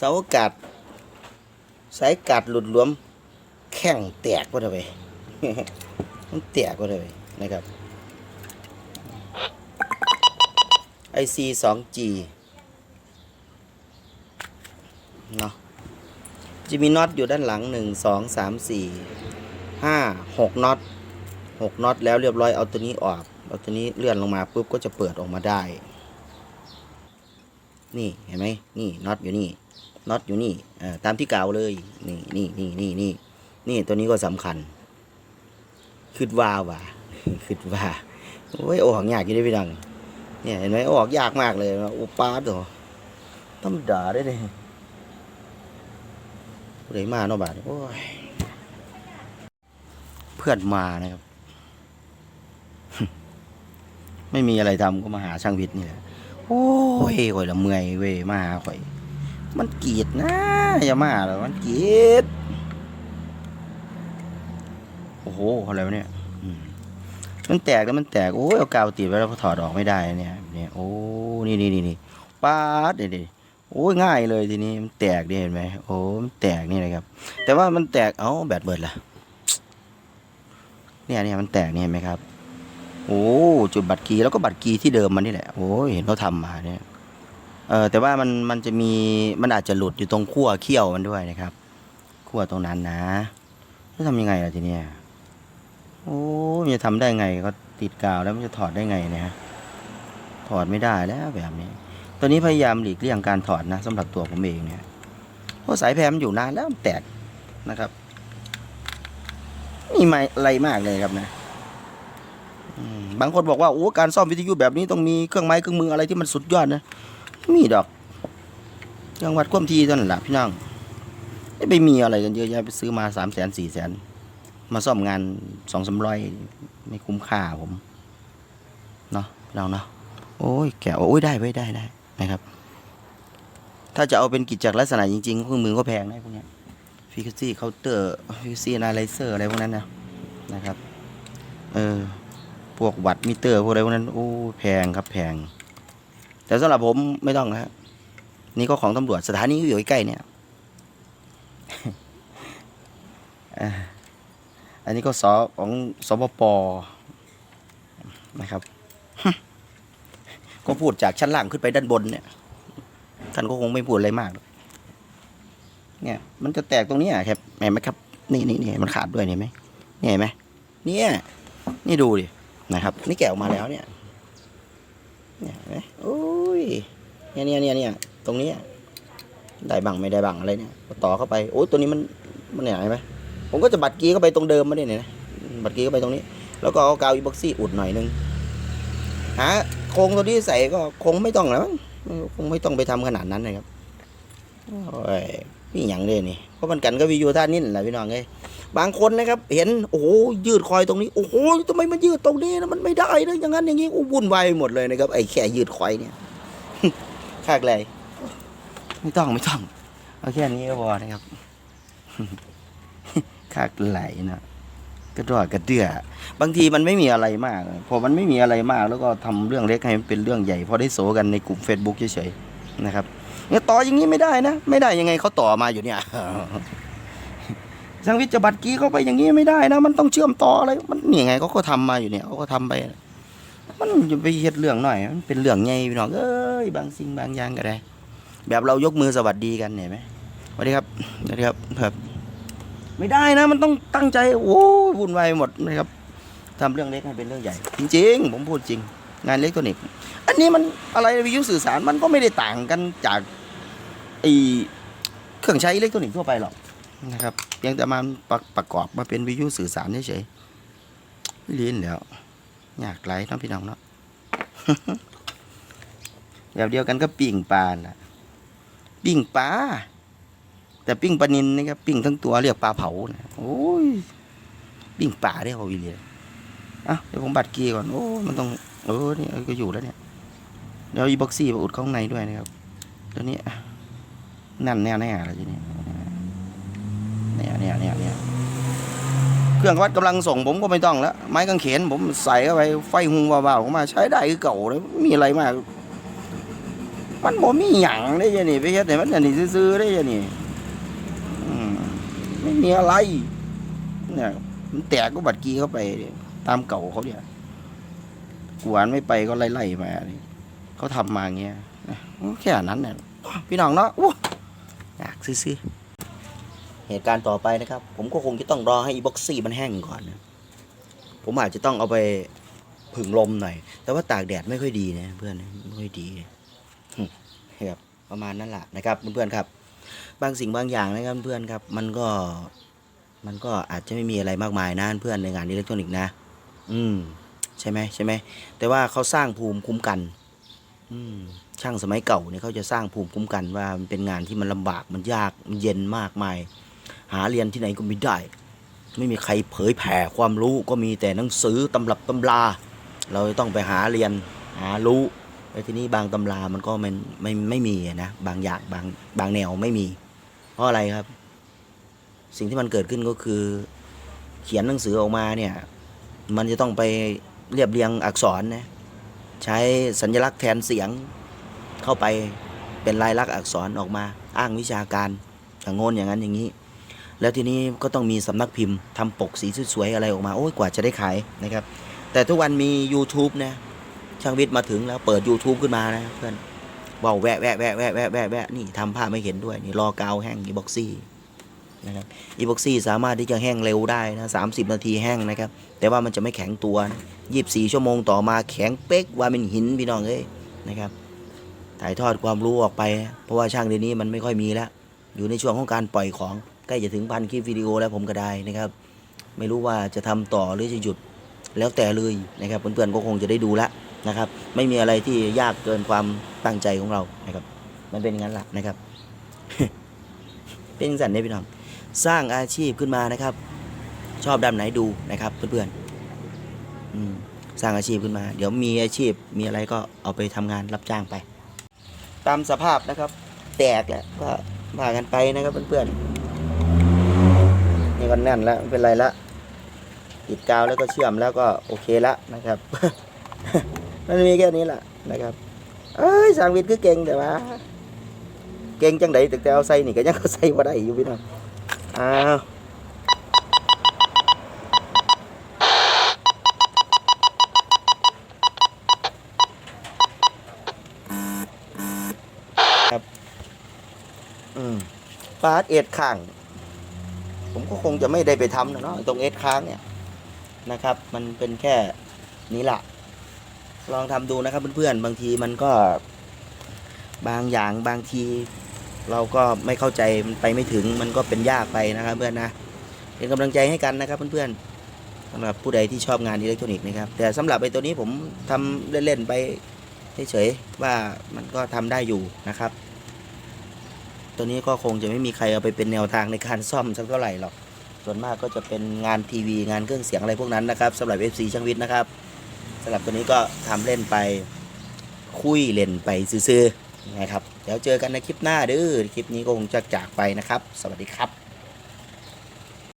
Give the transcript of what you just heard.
เสากัดสายกัดหลุดหลวม แข้งแตกก็ได้ไปมันแตกก็ได้ไปนะครับ IC 2G เนาะจะมีน็อตอยู่ด้านหลัง 1 2 3 4 5 6น็อต6น็อตแล้วเรียบร้อยเอาตัวนี้ออก เอาตัวนี้เลื่อนลงมาปุ๊บก็จะเปิดออกมาได้ นี่เห็นไหมนี่น็อตอยู่นี่น็อตอยู่นี่ตามที่กล่าวเลยนี่นี่นี่นี่นี่นี่ตัวนี้ก็สำคัญคิดว่าว่ะคิดว่าโอ้ยโอ้หังยากอยู่ได้พี่ดังเนี่ยเห็นไหมออกยากมากเลยอุปาตัวธรรมดาได้เลยผู้ใดมาเนาะบาดนี้โอ้ยเพื่อนมานะครับ ไม่มีอะไรทำก็มาหาช่างวิทย์นี่แหละ โอ้ยข่อยละเมื่อยเว้ยมาหาข่อย มันกีดนะอย่ามาหรอกมันกีดโอ้โหอะไรวะเนี่ยมันแตกแล้วมันแตกโอ้ยเอากาวติดไว้แล้วพอถอดออกไม่ได้เนี่ยเนี่ยโอ้นี่นี่นี่นี่ปาดเด็ดโอ้ยง่ายเลยทีนี้มันแตกดิเห็นไหมโอ้มันแตกนี่นะครับ แต่ว่ามันแตกเอ้าแบตเบิดล่ะเนี่ยเนี่ยมันแตกนี่เห็นไหมครับ โอ้จุดบัตรกีแล้วก็บัตรกีที่เดิมมันนี่แหละโอ้เห็นเขาทำมาเนี่ยเออแต่ว่ามันมันจะมีมันอาจจะหลุดอยู่ตรงขั้วเขี้ยวมันด้วยนะครับขั้วตรงนั้นนะจะทำยังไงล่ะทีเนี้ยโอ้มันจะทำได้ไงก็ติดกาวแล้วมันจะถอดได้ไงเนี่ยถอดไม่ได้แล้วแบบนี้ ตอนนี้พยายามหลีกเลี่ยงการถอดนะสำหรับตัวผมเองเนี่ยเพราะสายแพรมันอยู่นานแล้วมันแตกนะครับนี่ไม่ไรมากเลยครับนะ บางคนบอกว่าโอ้การซ่อมวิทยุแบบนี้ต้องมีเครื่องไม้เครื่องมืออะไรที่มันสุดยอดนะมีดอกจังหวัดความทีเท่านั้นแหละพี่น้องไม่ไปมีอะไรกันเยอะแยะไปซื้อมาสามแสนสี่แสนมาซ่อมงานสองสามร้อยไม่คุ้มค่าผมเนาะพี่น้องเนาะโอ้ยแกะโอ้ยได้ไว้ได้ได้นะครับ ถ้าจะเอาเป็นกิจจากลักษณะจริงๆเครื่องมือก็แพงนะพวกเนี้ฟิกซี่เคาน์เตอร์ฟิกซี่นาไลเซอร์อะไรพวกนั้นนะนะครับ เออ พวกวัดมิเตอร์พวกอะไรพวกนั้นโอ้แพงครับแพง แต่สำหรับผมไม่ต้องนะฮะนี่ก็ของตำรวจสถานีอยู่ใกล้เนี่ยอันนี้ก็สอของสปปนะครับ ก็พูดจากชั้นล่างขึ้นไปด้านบนเนี่ยท่านก็คงไม่พูดอะไรมากเนี่ย มันจะแตกตรงนี้อะครับเห็นไหมครับ นี่นี่นี่มันขาดด้วยเห็นไหมนี่เห็นไหมเนี่ยนี่ดูดิ นะครับ นี่แกะออกมาแล้วเนี่ย เนี่ยเห็นไหมโอ้ยเนี่ยเนี่ยเนี่ยเนี่ยตรงนี้อะได้บังไม่ได้บังอะไรเนี่ยต่อเข้าไปโอ้ยตัวนี้มันมันเนี่ยเห็นไหมผมก็จะบัดกีเข้าไปตรงเดิมมาเนี่ยนะบัดกีเข้าไปตรงนี้ แล้วก็เอากาวอีบ็อกซี่อุดหน่อยนึงหาโครงตัวนี้ใส่ก็คงไม่ต้องแล้วมั้งคงไม่ต้องไปทำขนาดนั้นนะครับโอ้ยนี่อย่างเลยนี่เพราะมันกันก็วิวท่านี่แหละพี่น้องเอ้ย บางคนนะครับ เห็นโอ้โหยืดคอยตรงนี้โอ้โหทำไมมันยืดตรงนี้นะมันไม่ได้นะอย่างนั้นอย่างนี้อู้วุ่นวายไปหมดเลยนะครับไอ้แค่ยืดคอยเนี่ยคากเลยไม่ต้องไม่ต้องเอาแค่นี้ก็พอนะครับคากไหลนะกระดอกกระเดื่อบางทีมันไม่มีอะไรมาก พอมันไม่มีอะไรมาก แล้วก็ทำเรื่องเล็กให้มันเป็นเรื่องใหญ่พอได้โสกันในกลุ่ม Facebook เฉยๆนะครับเนี่ยต่ออย่างนี้ไม่ได้นะ ไม่ได้ยังไงเขาต่อมาอยู่เนี่ย ช่างวิทย์จะบัตรกี้เข้าไปอย่างนี้ไม่ได้นะ มันต้องเชื่อมต่ออะไร มันนี่ไงเขาก็ทำมาอยู่เนี่ยเขาก็ทำไป มันจะไปเฮ็ดเรื่องหน่อย มันเป็นเรื่องใหญ่พี่น้องเอ้ยบางสิ่งบางอย่างก็ได้ แบบเรายกมือสวัสดีกันเห็นไหมสวัสดีครับสวัสดีครับครับ ไม่ได้นะ มันต้องตั้งใจโอ้วุ่นวายหมดนะครับทำเรื่องเล็กให้เป็นเรื่องใหญ่ จริง ๆ ผมพูดจริง งานเล็กทรอนิกอันนี้มันอะไรวิทยุสื่อสารมันก็ไม่ได้ต่างกันจากไอเครื่องใช้อิเล็กทรอนิกส์ทั่วไปหรอก นะครับเพียงแต่มันประประกอบมาเป็นวิทยุสื่อสารเฉยๆเรียนแล้วอยากไหลน้องพี่น้องเนาะแบบเดียวกันก็ปิ้งปลาล่ะปิ้งปลาแต่ปิ้งปลานินนะครับปิ้งทั้งตัวเรียกปลาเผานะโอ้ยปิ้งปลาได้พอวิเลยอะเดี๋ยวผมบัดกีก่อนโอ้มันต้องเออนี่ก็อยู่แล้วเนี่ยเดี๋ยวอีบ็อกซี่มาอุดข้างในด้วยนะครับตัวนี้นั่นแน่แน่อะไรทีนี้ เนี่ยเครื่องวัดกำลังส่งผมก็ไม่ต้องแล้วไม้กางเขนผมใส่เข้าไปไฟหุงเบาๆออกมาใช้ได้คือเก่าเลยไม่มีอะไรมาก มันบ่มีหยังได้ยังนี่ไปเฮ็ดให้มันอันนี้ซื่อๆได้ยังนี่ไม่มีอะไรเนี่ยมันแตกก็บัดกี้เข้าไป ตามเก่าเขาเนี่ยกวนไม่ไปก็ไล่ๆมาเขาทำมาอย่างเงี้ยแค่นั้นเนี่ยพี่น้องเนาะอู้อยากซื้อ เหตุการณ์ต่อไปนะครับ ผมก็คงจะต้องรอให้อีบ็อกซี่มันแห้งก่อนนะผมอาจจะต้องเอาไปผึ่งลมหน่อย แต่ว่าตากแดดไม่ค่อยดีนะเพื่อนไม่ค่อยดีครับประมาณนั้นแหละนะครับเพื่อนๆครับ บางสิ่งบางอย่างนะครับเพื่อนครับ มันก็มันก็อาจจะไม่มีอะไรมากมายนะเพื่อนในงานอิเล็กทรอนิกส์นะ อืม ใช่ไหมใช่ไหมแต่ว่าเขาสร้างภูมิคุ้มกัน อืม ช่างสมัยเก่าเนี่ยเขาจะสร้างภูมิคุ้มกันว่ามันเป็นงานที่มันลำบากมันยากมันเย็นมากมาย หาเรียนที่ไหนก็ไม่ได้ ไม่มีใครเผยแผ่ความรู้ก็มีแต่หนังสือตำรับตำรา เราต้องไปหาเรียนหารู้แล้วทีนี้บางตำรามันก็มันไม่ไม่มีนะบางอย่างบางบางแนวไม่มี เพราะอะไรครับ สิ่งที่มันเกิดขึ้นก็คือ เขียนหนังสือออกมาเนี่ย มันจะต้องไปเรียบเรียงอักษรนะใช้สัญลักษณ์แทนเสียงเข้าไปเป็นลายลักษณ์อักษรออกมา อ้างวิชาการอย่างโงนอย่างนั้นอย่างนี้ แล้วทีนี้ก็ต้องมีสำนักพิมพ์ทำปกสีสวยๆอะไรออกมา โอ้ยกว่าจะได้ขายนะครับ แต่ทุกวันมี YouTube นะช่างวิทย์มาถึงแล้วเปิด YouTube ขึ้นมานะเพื่อนเว่าแวะแวะแวะแวะแวะแวะแวะนี่ทำภาพไม่เห็นด้วยนี่รอกาวแห้งอีบ็อกซี่นะครับอีบ็อกซี่สามารถที่จะแห้งเร็วได้นะสามสิบนาทีแห้งนะครับ แต่ว่ามันจะไม่แข็งตัวยี่บสี่ชั่วโมงต่อมาแข็งเป๊กว่าเป็นหินพี่น้องเอ้ยนะครับ ถ่ายทอดความรู้ออกไป เพราะว่าช่างเดี๋ยวนี้มันไม่ค่อยมีแล้ว อยู่ในช่วงของการปล่อยของ ใกล้จะถึงพันคลิปวิดีโอแล้วผมก็ได้นะครับ ไม่รู้ว่าจะทำต่อหรือจะหยุดแล้วแต่เลยนะครับเพื่อนๆก็คงจะได้ดูล้วนะครับ ไม่มีอะไรที่ยากเกินความตั้งใจของเรานะครับ มันเป็นอย่างนั้นแหละนะครับ เป็นสันเนี่ยพี่น้องสร้างอาชีพขึ้นมานะครับ ชอบด้านไหนดูนะครับ เพื่อนๆอืมสร้างอาชีพขึ้นมา เดี๋ยวมีอาชีพมีอะไรก็เอาไปทำงานรับจ้างไป ตามสภาพนะครับ แตกแล้วก็ว่ากันไปนะครับเพื่อนๆ ก็แน่นแล้วไม่เป็นไรละติดกาวแล้วก็เชื่อมแล้วก็โอเคละนะครับ มันมีแค่นี้แหละนะครับ เอ้ยสร้างวิทย์คือเก่งแต่ว่า เก่งจังไดแต่แต่เอาใส่นี่ก็ยังเอาใส่บ่ได้อยู่พี่น้องอ้าวครับ อืมปาดเอ็ดข้าง ผมก็คงจะไม่ได้ไปทำนะเนาะตรงเอ็ดค้างเนี่ยนะครับ มันเป็นแค่นี้แหละลองทำดูนะครับเพื่อนๆ บางทีมันก็บางอย่างบางที เราก็ไม่เข้าใจมันไปไม่ถึงมันก็เป็นยากไปนะครับเพื่อนนะเป็นกำลังใจให้กันนะครับเพื่อนๆสำหรับผู้ใดที่ชอบงานอิเล็กทรอนิกส์นะครับ แต่สำหรับไอ้ตัวนี้ผมทำเล่นๆไปเฉยๆว่ามันก็ทำได้อยู่นะครับ ตัวนี้ก็คงจะไม่มีใครเอาไปเป็นแนวทางในการซ่อมสักเท่าไหร่หรอก ส่วนมากก็จะเป็นงานทีวีงานเครื่องเสียงอะไรพวกนั้นนะครับสำหรับ FC ช่างวิทย์นะครับสำหรับตัวนี้ก็ทำเล่นไปคุยเล่นไปซื่อๆนะครับเดี๋ยวเจอกันในคลิปหน้าเด้อคลิปนี้ก็คงจะจากไปนะครับ สวัสดีครับ